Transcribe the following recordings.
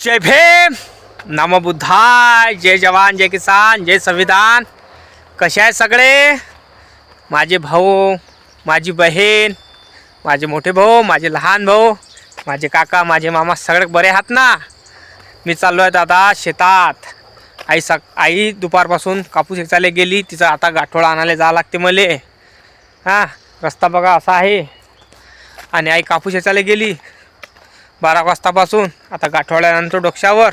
जय भीम। नम बुद्धाय। जय जवान जय किसान जय संविधान। कसे आहे सगळे? माझे भाऊ माझी बहीण माझे मोठे भाऊ माझे लहान भाऊ माझे काका माझे मामा सगळे बरे आहात ना? मी चाललो आहे दादा शेतात. आई सक आई दुपारपासून कापूस वेचायला गेली. तिचं आता गाठोळा आणायला जावं लागते मले. हां रस्ता बघा असा आहे. आणि आई कापूस वेचायला गेली. बारा वाजतापासून. आता गाठवाड्यानंतर डोक्यावर.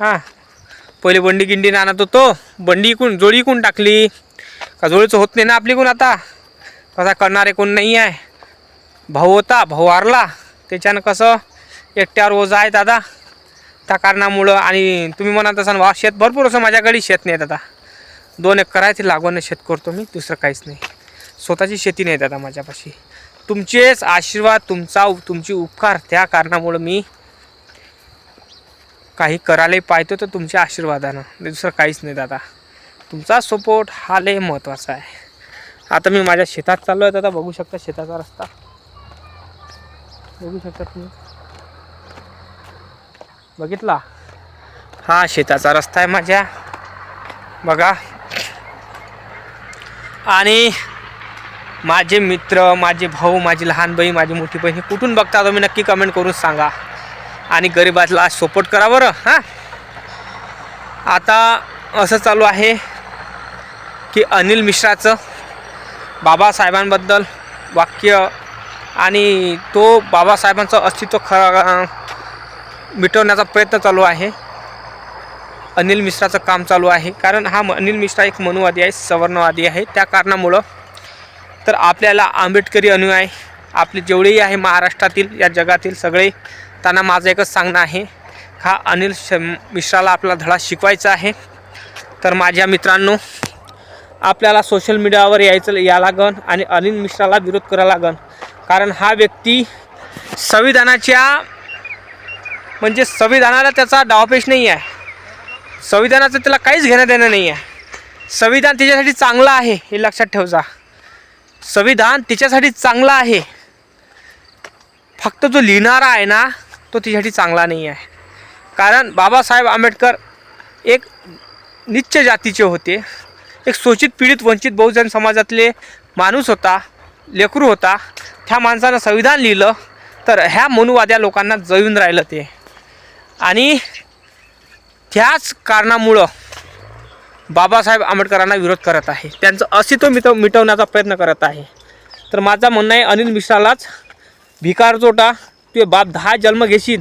हां. पहिले बंडी गिंडी आणत होतो. बंडी इकून जोडी इकून टाकली. का जोडीचं होत नाही ना आपली कोण आता? कसा करणारे कोण नाही आहे. भाऊ होता भाऊ हारला. त्याच्यानं कसं? एकट्यावर ओझा आहे दादा. त्या कारणामुळं आणि तुम्ही म्हणत असाल वा शेत भरपूर असं माझ्याकडे शेत नाही दादा दोन एकर आहे ते लागवण शेत करतो मी दुसरं काहीच नाही. स्वतःची शेती नाही दादा माझ्यापाशी. तुमचेच आशीर्वाद तुमचा तुमची उपकार त्या कारणामुळं मी काही करायला पाहतो तर तुमच्या आशीर्वादानं. म्हणजे दुसरं काहीच नाही दादा. तुमचा सपोर्ट हा लय महत्त्वाचा आहे. आता मी माझ्या शेतात चाललो आहे दादा बघू शकता शेताचा रस्ता. बघू शकता तुम्ही. बघितला? हा शेताचा रस्ता आहे माझ्या. बघा. आणि माझे मित्र माझे भाऊ माझी लहान बहीण माझी मोठी बहीण हे कुठून बघता तुम्ही नक्की कमेंट करून सांगा. आणि गरिबाला सपोर्ट करा बरं हां? आता असं चालू आहे की अनिल मिश्राचं बाबासाहेबांबद्दल वाक्य आणि तो बाबासाहेबांचं अस्तित्व खरा मिटवण्याचा प्रयत्न चालू आहे. अनिल मिश्राचं काम चालू आहे. कारण हा अनिल मिश्रा एक मनुवादी आहे सवर्णवादी आहे. त्या कारणामुळं तर आपल्याला आंबेडकरी अनुयायी आपले जेवढेही आहे महाराष्ट्रातील या जगातील सगळे त्यांना माझं एकच सांगणं आहे. हा अनिल श मिश्राला आपला धडा शिकवायचा आहे. तर माझ्या मित्रांनो आपल्याला सोशल मीडियावर यायचं या लागन आणि अनिल मिश्राला विरोध करावा लागन. कारण हा व्यक्ती संविधानाच्या म्हणजे संविधानाला त्याचा डावपेश नाही आहे. संविधानाचं त्याला काहीच घेणं देणं नाही आहे. संविधान त्याच्यासाठी चांगलं आहे हे लक्षात ठेवजा. संविधान तिच्यासाठी चांगला आहे. फक्त जो लिहिणारा आहे ना तो तिच्यासाठी चांगला नाही आहे. कारण बाबासाहेब आंबेडकर एक निच्च जातीचे होते. एक शोषित पीडित वंचित बहुजन समाजातले माणूस होता लेकरू होता. त्या माणसानं संविधान लिहिलं तर ह्या मनुवाद्या लोकांना जळून राहिलं ते. आणि त्याच कारणामुळं बाबासाहेब आंबेडकरांना विरोध करत आहे. त्यांचं अस्तित्व मिटव मिटवण्याचा प्रयत्न करत आहे. तर माझा म्हणणं आहे अनिल मिश्रालाच भिकार जोटा तू बाप दहा जन्म घेशील.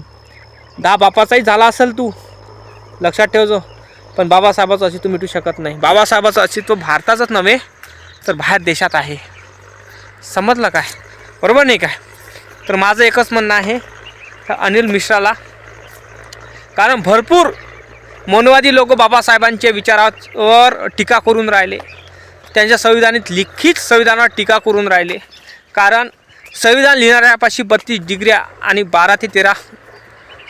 दहा बापाचाही झाला असेल तू. लक्षात ठेवजो. पण बाबासाहेबाचं अस्तित्व मिटू शकत नाही. बाबासाहेबाचं अस्तित्व भारताचंच नव्हे तर बाहेर देशात आहे. समजलं काय? बरोबर नाही काय? तर माझं एकच म्हणणं आहे तर अनिल मिश्राला. कारण भरपूर मनोवादी लोक बाबासाहेबांच्या विचारावर टीका करून राहिले. त्यांच्या संविधानात लिखित संविधानावर टीका करून राहिले. कारण संविधान लिहिणाऱ्यापाशी बत्तीस डिग्र्या आणि बारा ते तेरा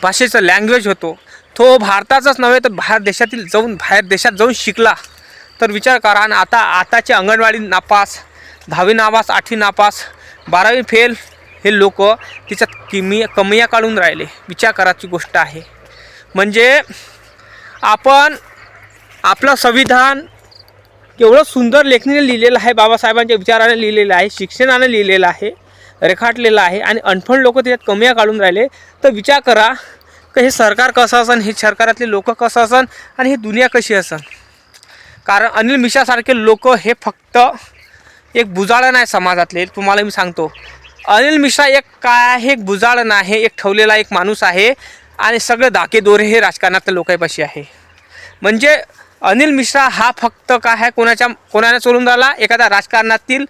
भाषेचं लँग्वेज होतो. तो भारताचाच नव्हे तर बाहेर देशातील जाऊन बाहेर देशात जाऊन शिकला. तर विचार करा आणि आता आताचे अंगणवाडी नापास दहावी नापास आठवी नापास बारावी फेल हे लोक तिच्यात किमी कमिया काढून राहिले. विचार करायची गोष्ट आहे. म्हणजे आपण आपलं संविधान एवढं सुंदर लेखणीने लिहिलेलं आहे बाबासाहेबांच्या विचाराने लिहिलेलं आहे शिक्षणाने लिहिलेलं आहे रेखाटलेलं आहे आणि अनफंड लोक त्याच्यात कमिया काढून राहिले. तर विचार करा की हे सरकार कसं असन हे सरकारातले लोक कसं असन आणि ही दुनिया कशी असन? कारण अनिल मिश्रासारखे लोक हे फक्त एक बुजाळण आहे समाजातले. तुम्हाला मी सांगतो अनिल मिश्रा एक काय आहे एक बुजाळण आहे एक ठेवलेला एक माणूस आहे. आणि सगळं दाकेदोरे हे राजकारणातल्या लोकांपाशी आहे. म्हणजे अनिल मिश्रा हा फक्त काय आहे कोणाच्या कोणाने चोरून राहिला एखाद्या राजकारणातील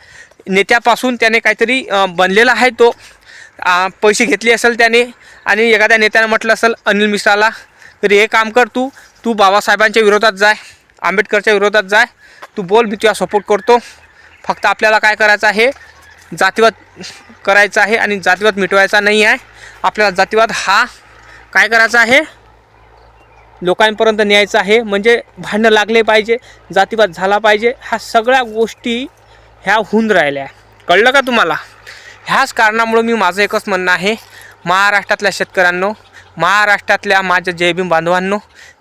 नेत्यापासून त्याने काहीतरी बनलेला आहे तो. पैसे घेतले असेल त्याने आणि एखाद्या नेत्याने म्हटलं असेल अनिल मिश्राला तरी हे काम कर तू. तू बाबासाहेबांच्या विरोधात जाय आंबेडकरच्या विरोधात जाय. तू बोल मी तुला सपोर्ट करतो. फक्त आपल्याला काय करायचं आहे? जातीवाद करायचा आहे आणि जातीवाद मिटवायचा नाही आहे. आपल्याला जातीवाद हा काय करायचं आहे? लोकांपर्यंत न्यायचं आहे. म्हणजे भांडणं लागले पाहिजे जातीवाद झाला पाहिजे. ह्या सगळ्या गोष्टी ह्या होऊन राहिल्या. कळलं का तुम्हाला? ह्याच कारणामुळं मी माझं एकच म्हणणं आहे. महाराष्ट्रातल्या शेतकऱ्यांनो महाराष्ट्रातल्या माझ्या जयभीम बांधवांनो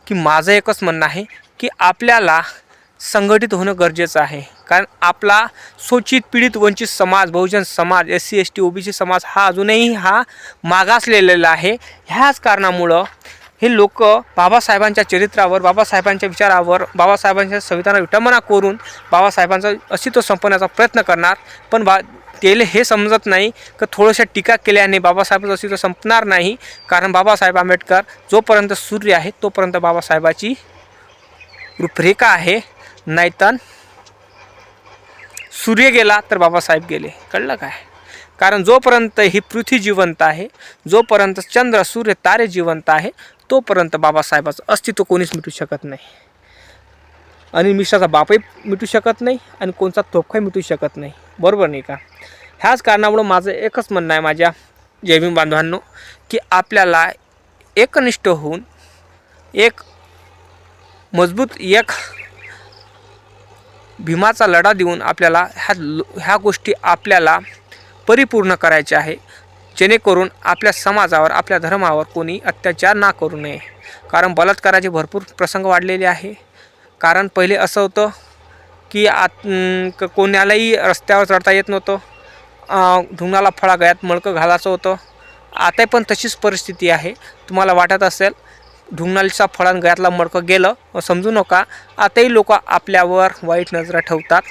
की माझं एकच म्हणणं आहे की आपल्याला संघटित होणं गरजेचं आहे. कारण आपला शोषित पीडित वंचित समाज बहुजन समाज S C S T OBC समाज हा अजूनही हा मागासलेलेला आहे. ह्याच कारणामुळं हे लोक बाबासाहेबांच्या चरित्रावर बाबासाहेबांच्या विचारावर बाबासाहेबांच्या संविधानावर विटंबना करून बाबासाहेबांचं अस्तित्व संपवण्याचा प्रयत्न करणार. पण बा त्याला हे समजत नाही की थोडंशा टीका केल्याने बाबासाहेबांचं अस्तित्व संपणार नाही. कारण बाबासाहेब आंबेडकर जोपर्यंत सूर्य आहे तोपर्यंत बाबासाहेबाची रूपरेखा आहे. नाहीतर सूर्य गेला तर बाबासाहेब गेले. कळलं काय? कारण जोपर्यंत ही पृथ्वी जिवंत आहे जोपर्यंत चंद्र सूर्य तारे जिवंत आहे तोपर्यंत बाबासाहेबाचं अस्तित्व कोणीच मिटू शकत नाही. आणि मिश्राचा बापही मिटू शकत नाही आणि कोणचा तोफाही मिटू शकत नाही. बरोबर नाही का? ह्याच कारणामुळं माझं एकच म्हणणं आहे माझ्या जैविक बांधवांनो की आपल्याला एकनिष्ठ होऊन एक मजबूत एक भीमाचा लढा देऊन आपल्याला ह्या ह्या गोष्टी आपल्याला परिपूर्ण करायच्या आहे. जेणेकरून आपल्या समाजावर आपल्या धर्मावर कोणी अत्याचार ना करू नये. कारण बलात्काराचे भरपूर प्रसंग वाढलेले आहे. कारण पहिले असं होतं की आत क- कोणालाही रस्त्यावर चढता येत नव्हतं. अं, फळा गळ्यात मळकं घालायचं होतं. आता पण तशीच परिस्थिती आहे. तुम्हाला वाटत असेल ढुंगणालीच्या फळान गळ्यातला मडकं गेलं. समजू नका. आताही लोक आपल्यावर वाईट नजरा ठेवतात.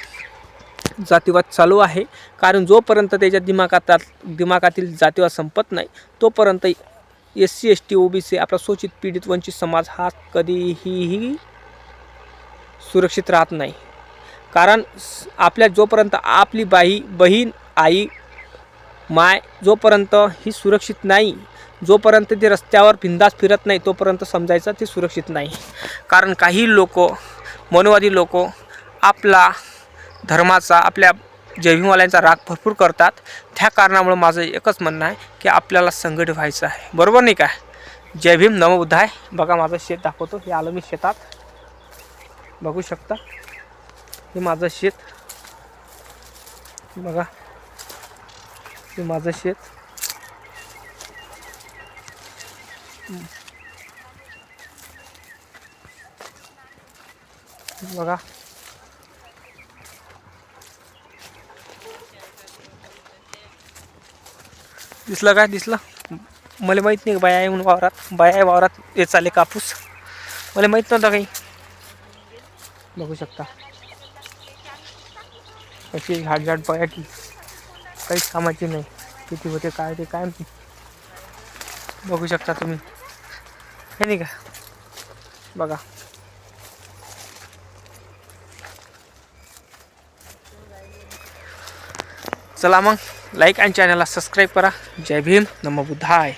जातीवाद चालू आहे. कारण जोपर्यंत त्याच्या दिमागात दिमागातील जातीवाद संपत नाही तोपर्यंत S C S T O B C आपला शोषित पीडित वंचित समाज हा कधीही सुरक्षित राहत नाही. कारण आपल्या जोपर्यंत आपली बाई बहीण आई माय जोपर्यंत ही सुरक्षित नाही जोपर्यंत ते रस्त्यावर बिंदास फिरत नाही तोपर्यंत समजायचं ते सुरक्षित नाही. कारण काही लोक मनोवादी लोक आपला धर्माचा आपल्या जैविकवाल्यांचा राग भरपूर करतात. त्या कारणामुळं माझं एकच म्हणणं आहे की आपल्याला संघटित व्हायचं आहे. बरोबर नाही काय जय भीम नमबुद्ध आहे बघा माझं शेत दाखवतो. हे आलं मी शेतात. बघू शकता? हे माझं शेत. बघा. हे माझं शेत. बघा. दिसलं काय? दिसलं. मला माहीत नाही बाया आहे म्हणून वावरात. बाया आहे वावरात. हे चाले कापूस. मला माहीत नव्हता काही. बघू शकता. अशी झाड झाड बाया की. काहीच कामाची नाही. किती होते काय ते काय बघू शकता तुम्ही. हे नाही का? बघा. चला मग लाईक आणि चॅनलला सबस्क्राईब करा. जय भीम नमो बुद्धाय.